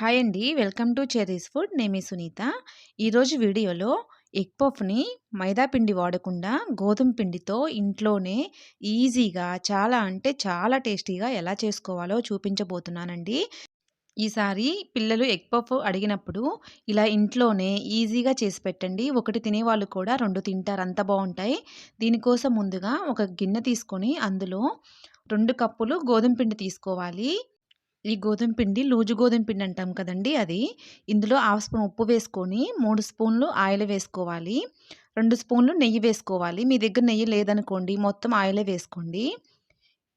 Hi అండి. Welcome to cherry's food. నేమి సునీత. ఈరోజు వీడియోలో ఎగ్ పఫ్‌ని మైదా పిండి వాడకుండా గోధుమ పిండితో ఇంట్లోనే ఈజీగా చాలా అంటే చాలా టేస్టీగా ఎలా చేసుకోవాలో చూపించబోతున్నానండి. ఈసారి పిల్లలు ఎగ్ పఫ్ అడిగినప్పుడు ఇలా ఇంట్లోనే ఈజీగా చేసి పెట్టండి. ఒకటి తినేవాళ్ళు కూడా రెండు తింటారు. అంత బాగుంటాయి దీనికోసం ముందుగా ఒక గిన్నె తీసుకొని అందులో రెండు కప్పులు గోధుమ పిండి తీసుకోవాలి. ఈ గోధుమ పిండి లూజు గోధుమ పిండి అంటాం కదండీ అది. ఇందులో హాఫ్ స్పూన్ ఉప్పు వేసుకొని మూడు స్పూన్లు ఆయిల్ వేసుకోవాలి. రెండు స్పూన్లు నెయ్యి వేసుకోవాలి. మీ దగ్గర నెయ్యి లేదనుకోండి మొత్తం ఆయిలే వేసుకోండి.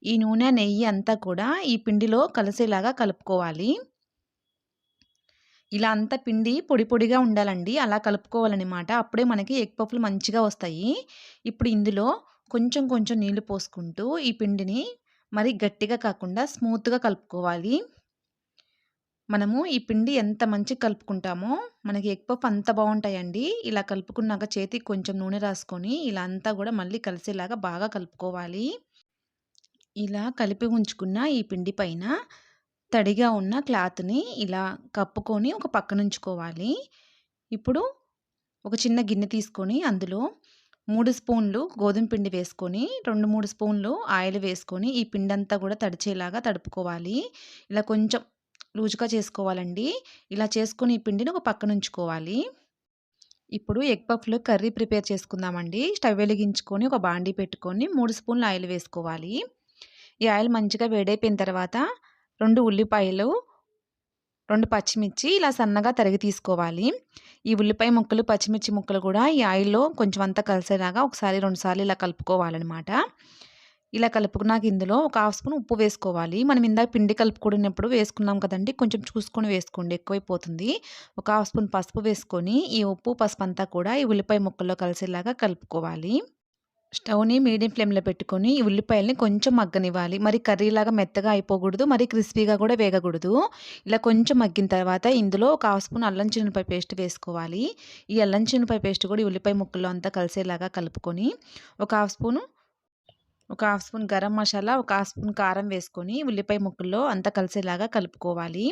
ఈ నూనె, నెయ్యి అంతా కూడా ఈ పిండిలో కలిసేలాగా కలుపుకోవాలి. ఇలా అంతా పిండి పొడి పొడిగా ఉండాలండి. అలా కలుపుకోవాలన్నమాట అప్పుడే మనకి ఎగ్ పఫ్‌లు మంచిగా వస్తాయి. ఇప్పుడు ఇందులో కొంచెం కొంచెం నీళ్ళు పోసుకుంటూ ఈ పిండిని మరి గట్టిగా కాకుండా స్మూత్‌గా కలుపుకోవాలి. మనము ఈ పిండి ఎంత మంచిగా కలుపుకుంటామో మనకి ఎగ్ పఫ్ అంత బాగుంటాయండి ఇలా కలుపుకున్నాక చేతికి కొంచెం నూనె రాసుకొని ఇలా అంతా కూడా మళ్ళీ కలిసేలాగా బాగా కలుపుకోవాలి. ఇలా కలిపి ఉంచుకున్న ఈ పిండి పైన తడిగా ఉన్న క్లాత్‌ని ఇలా కప్పుకొని ఒక పక్కనుంచుకోవాలి. ఇప్పుడు ఒక చిన్న గిన్నె తీసుకొని అందులో మూడు స్పూన్లు గోధుమ పిండి వేసుకొని 2, 3 స్పూన్లు ఆయిల్ వేసుకొని ఈ పిండంతా కూడా తడిచేలాగా తడుపుకోవాలి. ఇలా కొంచెం లూజుగా చేసుకోవాలండి. ఇలా చేసుకుని ఈ పిండిని ఒక పక్కనుంచుకోవాలి. ఇప్పుడు ఎగ్ పఫ్‌లో కర్రీ ప్రిపేర్ చేసుకుందామండి. స్టవ్ వెలిగించుకొని ఒక బాండీ పెట్టుకొని మూడు స్పూన్లు ఆయిల్ వేసుకోవాలి. ఈ ఆయిల్ మంచిగా వేడైపోయిన తర్వాత రెండు ఉల్లిపాయలు, రెండు పచ్చిమిర్చి ఇలా సన్నగా తరిగి తీసుకోవాలి. ఈ ఉల్లిపాయ ముక్కలు, పచ్చిమిర్చి ముక్కలు కూడా ఈ ఆయిల్‌లో కొంచెం అంతా కలిసేలాగా ఒకసారి, రెండుసార్లు ఇలా కలుపుకోవాలన్నమాట ఇలా కలుపుకున్నాక ఇందులో ఒక హాఫ్ స్పూన్ ఉప్పు వేసుకోవాలి. మనం ఇందాక పిండి కలుపుకున్నప్పుడు వేసుకున్నాం కదండీ! కొంచెం చూసుకొని వేసుకోండి ఎక్కువైపోతుంది. ఒక హాఫ్ స్పూన్ పసుపు వేసుకొని ఈ ఉప్పు, పసుపు అంతా కూడా ఈ ఉల్లిపాయ ముక్కల్లో కలిసేలాగా కలుపుకోవాలి. స్టవ్‌ని మీడియం ఫ్లేమ్‌లో పెట్టుకొని ఈ ఉల్లిపాయల్ని కొంచెం మగ్గనివ్వాలి. మరి కర్రీలాగా మెత్తగా అయిపోకూడదు. మరి క్రిస్పీగా కూడా వేగకూడదు. ఇలా కొంచెం మగ్గిన తర్వాత ఇందులో ఒక హాఫ్ స్పూన్ అల్లం చిన్నపాయ పేస్ట్ వేసుకోవాలి. ఈ అల్లం చిన్నపాయ పేస్ట్ కూడా ఉల్లిపాయ ముక్కల్లో అంతా కలిసేలాగా కలుపుకొని ఒక హాఫ్ స్పూను ఒక హాఫ్ స్పూన్ గరం మసాలా, ఒక హాఫ్ స్పూన్ కారం వేసుకొని ఉల్లిపాయ ముక్కల్లో అంతా కలిసేలాగా కలుపుకోవాలి.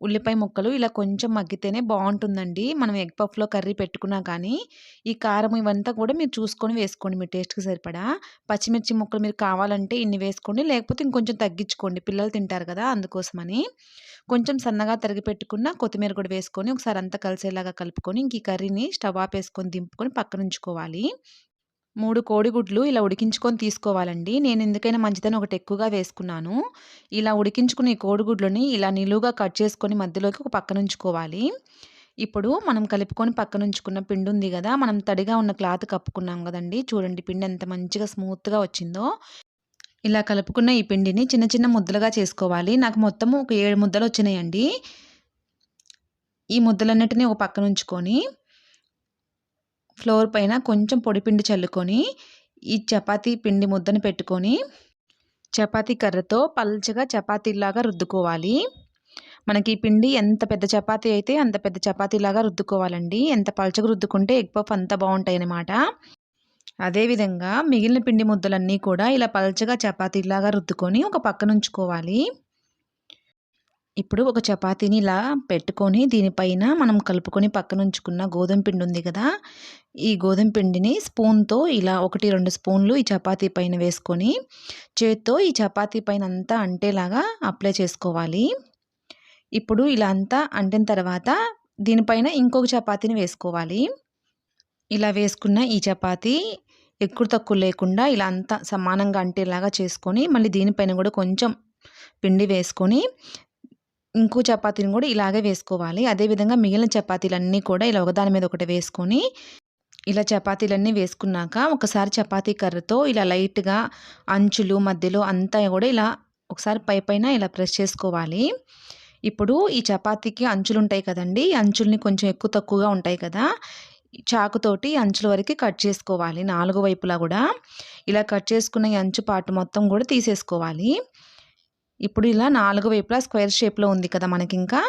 ఉల్లిపాయ ముక్కలు ఇలా కొంచెం మగ్గితేనే బాగుంటుందండి మనం ఎగ్ పఫ్‌లో కర్రీ పెట్టుకున్నా కానీ ఈ కారం ఇవంతా కూడా మీరు చూసుకొని వేసుకోండి మీ టేస్ట్‌కి సరిపడా. పచ్చిమిర్చి ముక్కలు మీరు కావాలంటే ఇన్ని వేసుకోండి. లేకపోతే ఇంకొంచెం తగ్గించుకోండి. పిల్లలు తింటారు కదా! అందుకోసమని. కొంచెం సన్నగా తరిగి పెట్టుకున్న కొత్తిమీర కూడా వేసుకొని ఒకసారి అంతా కలిసేలాగా కలుపుకొని ఇంక ఈ కర్రీని స్టవ్ ఆపేసుకొని దింపుకొని పక్కనుంచుకోవాలి. మూడు కోడిగుడ్లు ఇలా ఉడికించుకొని తీసుకోవాలండి. నేను ఎందుకైనా మంచిదని ఒకటి ఎక్కువగా వేసుకున్నాను. ఇలా ఉడికించుకున్న ఈ కోడిగుడ్లని ఇలా నిలువుగా కట్ చేసుకొని మధ్యలోకి ఒక పక్కనుంచుకోవాలి. ఇప్పుడు మనం కలుపుకొని పక్కనుంచుకున్న పిండి ఉంది కదా మనం తడిగా ఉన్న క్లాత్ కప్పుకున్నాం కదండి చూడండి పిండి ఎంత మంచిగా స్మూత్‌గా వచ్చిందో. ఇలా కలుపుకున్న ఈ పిండిని చిన్న చిన్న ముద్దలుగా చేసుకోవాలి. నాకు మొత్తము ఒక ఏడు ముద్దలు వచ్చినాయండి. ఈ ముద్దలన్నిటిని ఒక పక్కన ఉంచుకొని ఫ్లోర్ పైన కొంచెం పొడిపిండి చల్లుకొని ఈ చపాతీ పిండి ముద్దను పెట్టుకొని చపాతీ కర్రతో పల్చగా చపాతీలాగా రుద్దుకోవాలి. మనకి ఈ పిండి ఎంత పెద్ద చపాతీ అయితే అంత పెద్ద చపాతీలాగా రుద్దుకోవాలండి. ఎంత పల్చగా రుద్దుకుంటే ఎగ్ పఫ్ అంత అన్నమాట అదేవిధంగా మిగిలిన పిండి ముద్దలన్నీ కూడా ఇలా పల్చగా చపాతీలాగా రుద్దుకొని ఒక పక్కనుంచుకోవాలి. ఇప్పుడు ఒక చపాతీని ఇలా పెట్టుకొని దీనిపైన మనం కలుపుకొని పక్కనుంచుకున్న గోధుమ పిండి ఉంది కదా ఈ గోధుమ పిండిని స్పూన్‌తో ఇలా 1, 2 స్పూన్లు ఈ చపాతీ పైన వేసుకొని చేత్తో ఈ చపాతీ పైన అంతా అంటేలాగా అప్లై చేసుకోవాలి. ఇప్పుడు ఇలా అంతా అంటిన తర్వాత దీనిపైన ఇంకొక చపాతీని వేసుకోవాలి. ఇలా వేసుకున్న ఈ చపాతీ ఎక్కువ తక్కువ లేకుండా ఇలా అంతా సమానంగా అంటేలాగా చేసుకొని మళ్ళీ దీనిపైన కూడా కొంచెం పిండి వేసుకొని ఇంకో చపాతీని కూడా ఇలాగే వేసుకోవాలి. అదేవిధంగా మిగిలిన చపాతీలన్నీ కూడా ఇలా ఒకదాని మీద ఒకటి వేసుకొని ఇలా చపాతీలన్నీ వేసుకున్నాక ఒకసారి చపాతీ కర్రతో ఇలా లైట్‌గా అంచులు మధ్యలో అంతా కూడా ఇలా ఒకసారి పైపైన ఇలా ప్రెస్ చేసుకోవాలి. ఇప్పుడు ఈ చపాతీకి అంచులుంటాయి కదండీ! కదండి అంచుల్ని కొంచెం ఎక్కువ తక్కువగా ఉంటాయి కదా! చాకుతోటి అంచుల వరకు కట్ చేసుకోవాలి. నాలుగు వైపులా కూడా ఇలా కట్ చేసుకున్న ఈ అంచు పాటు మొత్తం కూడా తీసేసుకోవాలి. ఇప్పుడు ఇలా నాలుగు వైపులా స్క్వేర్ షేప్‌లో ఉంది కదా! మనకి ఇంకా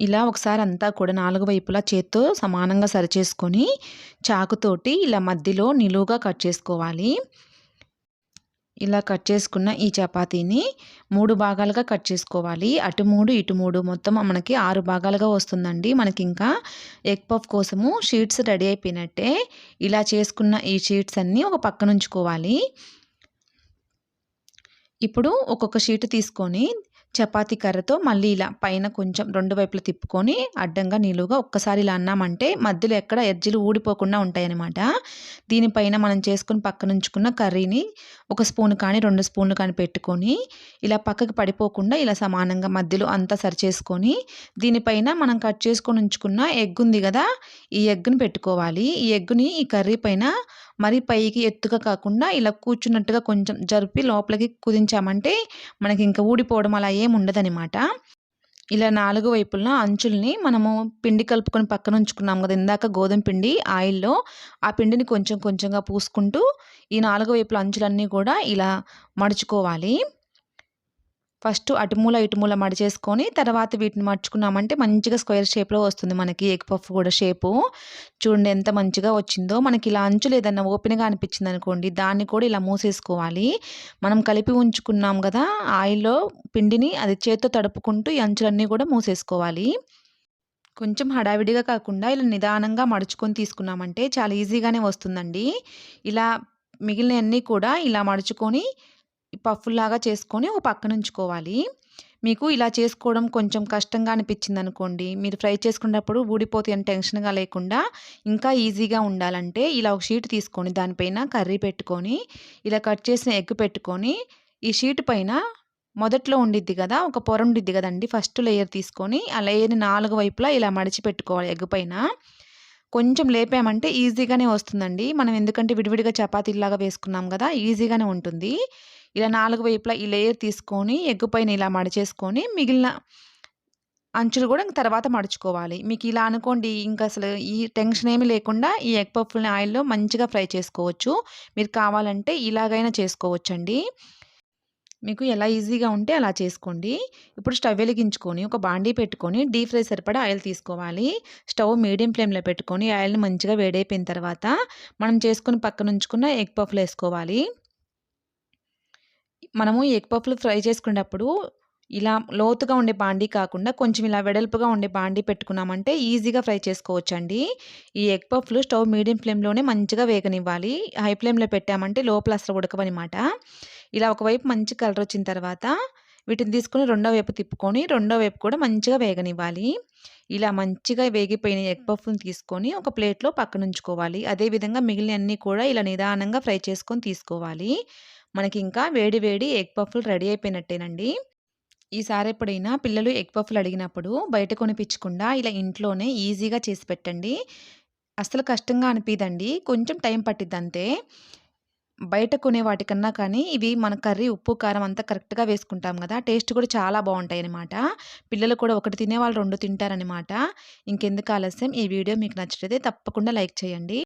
ఇలా ఒకసారి అంతా కూడా నాలుగు వైపులా చేత్తో సమానంగా సరిచేసుకొని చాకుతోటి ఇలా మధ్యలో నిలువుగా కట్ చేసుకోవాలి. ఇలా కట్ చేసుకున్న ఈ చపాతీని మూడు భాగాలుగా కట్ చేసుకోవాలి. అటు మూడు ఇటు మూడు. మొత్తం మనకి ఆరు భాగాలుగా వస్తుందండి. మనకి ఇంకా ఎగ్ పఫ్ కోసము షీట్స్ రెడీ అయిపోయినట్టే. ఇలా చేసుకున్న ఈ షీట్స్ అన్నీ ఒక పక్కన ఉంచుకోవాలి ఇప్పుడు ఒక్కొక్క షీట్ తీసుకొని చపాతీ కర్రతో మళ్ళీ ఇలా పైన కొంచెం రెండు వైపులు తిప్పుకొని అడ్డంగా నిలువుగా ఒక్కసారి ఇలా అన్నామంటే మధ్యలో ఎక్కడ ఎడ్జిలు ఊడిపోకుండా ఉంటాయన్నమాట. దీనిపైన మనం చేసుకుని పక్కన ఉంచుకున్న కర్రీని ఒక స్పూన్ కానీ రెండు స్పూన్లు కానీ పెట్టుకొని ఇలా పక్కకి పడిపోకుండా ఇలా సమానంగా మధ్యలో అంతా సరి చేసుకొని దీనిపైన మనం కట్ చేసుకొని ఉంచుకున్న ఎగ్ ఉంది కదా ఈ ఎగ్గుని పెట్టుకోవాలి. ఈ ఎగ్గుని ఈ కర్రీ పైన మరి పైకి ఎత్తుగా కాకుండా ఇలా కూర్చున్నట్టుగా కొంచెం జరిపి లోపలికి కుదించామంటే మనకి ఇంకా ఊడిపోవడం అలా ఏమి ఉండదనమాట ఇలా నాలుగు వైపులా అంచుల్ని మనము పిండి కలుపుకొని పక్కన ఉంచుకున్నాం కదా ఇందాక గోధుమ పిండి ఆయిల్లో. ఆ పిండిని కొంచెం కొంచెంగా పూసుకుంటూ ఈ నాలుగు వైపుల అంచులన్నీ కూడా ఇలా మడుచుకోవాలి. ఫస్ట్ అటుమూల ఇటుమూల మడిచేసుకొని తర్వాత వీటిని మడుచుకున్నామంటే మంచిగా స్క్వేర్ షేప్లో వస్తుంది మనకి ఎగ్ పఫ్ కూడా షేపు. చూడండి ఎంత మంచిగా వచ్చిందో. మనకి ఇలా అంచులు ఏదన్నా ఓపెన్గా అనిపించింది అనుకోండి దాన్ని కూడా ఇలా మూసేసుకోవాలి. మనం కలిపి ఉంచుకున్నాం కదా ఆయిల్లో పిండిని అది చేత్తో తడుపుకుంటూ ఈ అంచులన్నీ కూడా మూసేసుకోవాలి. కొంచెం హడావిడిగా కాకుండా ఇలా నిదానంగా మడుచుకొని తీసుకున్నామంటే చాలా ఈజీగానే వస్తుందండి. ఇలా మిగిలినవన్నీ కూడా ఇలా మడుచుకొని పఫ్ఫుల్లాగా చేసుకొని ఒక పక్కన ఉంచుకోవాలి. మీకు ఇలా చేసుకోవడం కొంచెం కష్టంగా అనిపించింది అనుకోండి మీరు ఫ్రై చేసుకున్నప్పుడు ఊడిపోతే అని టెన్షన్గా లేకుండా ఇంకా ఈజీగా ఉండాలంటే ఇలా ఒక షీట్ తీసుకొని దానిపైన కర్రీ పెట్టుకొని ఇలా కట్ చేసిన ఎగ్ పెట్టుకొని ఈ షీట్ పైన మొదట్లో ఉండిద్ది కదా ఒక పొర ఉండిద్ది కదండి. ఫస్ట్ లేయర్ తీసుకొని ఆ లేయర్ని నాలుగు వైపులా ఇలా మడిచి పెట్టుకోవాలి ఎగ్ పైన. కొంచెం లేపామంటే ఈజీగానే వస్తుందండి. మనం ఎందుకంటే విడివిడిగా చపాతీలాగా వేసుకున్నాం కదా ఈజీగానే ఉంటుంది. ఇలా నాలుగు వైపులా ఈ లేయర్ తీసుకొని ఎగ్గు పైన ఇలా మడిచేసుకొని మిగిలిన అంచులు కూడా తర్వాత మడుచుకోవాలి. మీకు ఇలా అనుకోండి ఇంకా అసలు ఈ టెన్షన్ ఏమీ లేకుండా ఈ ఎగ్ పఫ్ని ఆయిల్లో మంచిగా ఫ్రై చేసుకోవచ్చు. మీరు కావాలంటే ఇలాగైనా చేసుకోవచ్చండి. మీకు ఎలా ఈజీగా ఉంటే అలా చేసుకోండి. ఇప్పుడు స్టవ్ వెలిగించుకొని ఒక బాండీ పెట్టుకొని డీప్ ఫ్రై సరిపడా ఆయిల్ తీసుకోవాలి. స్టవ్ మీడియం ఫ్లేమ్లో పెట్టుకొని ఆయిల్ని మంచిగా వేడైపోయిన తర్వాత మనం చేసుకుని పక్కన ఉంచుకున్న ఎగ్ పఫ్లు వేసుకోవాలి. మనము ఎగ్ పఫ్లు ఫ్రై చేసుకునేటప్పుడు ఇలా లోతుగా ఉండే బాండీ కాకుండా కొంచెం ఇలా వెడల్పుగా ఉండే బాండీ పెట్టుకున్నామంటే ఈజీగా ఫ్రై చేసుకోవచ్చండి. ఈ ఎగ్ పఫ్లు స్టవ్ మీడియం ఫ్లేమ్లోనే మంచిగా వేగనివ్వాలి. హై ఫ్లేమ్లో పెట్టామంటే లోపల అసలు ఉడకవన్నమాట ఇలా ఒకవైపు మంచి కలర్ వచ్చిన తర్వాత వీటిని తీసుకొని రెండో వైపు తిప్పుకొని రెండో వైపు కూడా మంచిగా వేగనివ్వాలి. ఇలా మంచిగా వేగిపోయిన ఎగ్ పఫ్ని తీసుకొని ఒక ప్లేట్లో పక్కన ఉంచుకోవాలి అదేవిధంగా మిగిలిన అన్నీ కూడా ఇలా నిదానంగా ఫ్రై చేసుకొని తీసుకోవాలి. మనకి ఇంకా వేడి వేడి ఎగ్ పఫ్లు రెడీ అయిపోయినట్టేనండి. ఈసారి ఎప్పుడైనా పిల్లలు ఎగ్ పఫ్లు అడిగినప్పుడు బయట కొనిపించకుండా ఇలా ఇంట్లోనే ఈజీగా చేసి పెట్టండి. అసలు కష్టంగా అనిపిదండి కొంచెం టైం పట్టిద్ది అంతే. బయట కొనే వాటికన్నా కానీ ఇవి మన కర్రీ ఉప్పు కారం అంతా కరెక్ట్గా వేసుకుంటాం కదా టేస్ట్ కూడా చాలా బాగుంటాయి అనమాట పిల్లలు కూడా ఒకటి తినే వాళ్ళు రెండు తింటారనమాట ఇంకెందుకు ఆలస్యం? ఈ వీడియో మీకు నచ్చితే తప్పకుండా లైక్ చేయండి.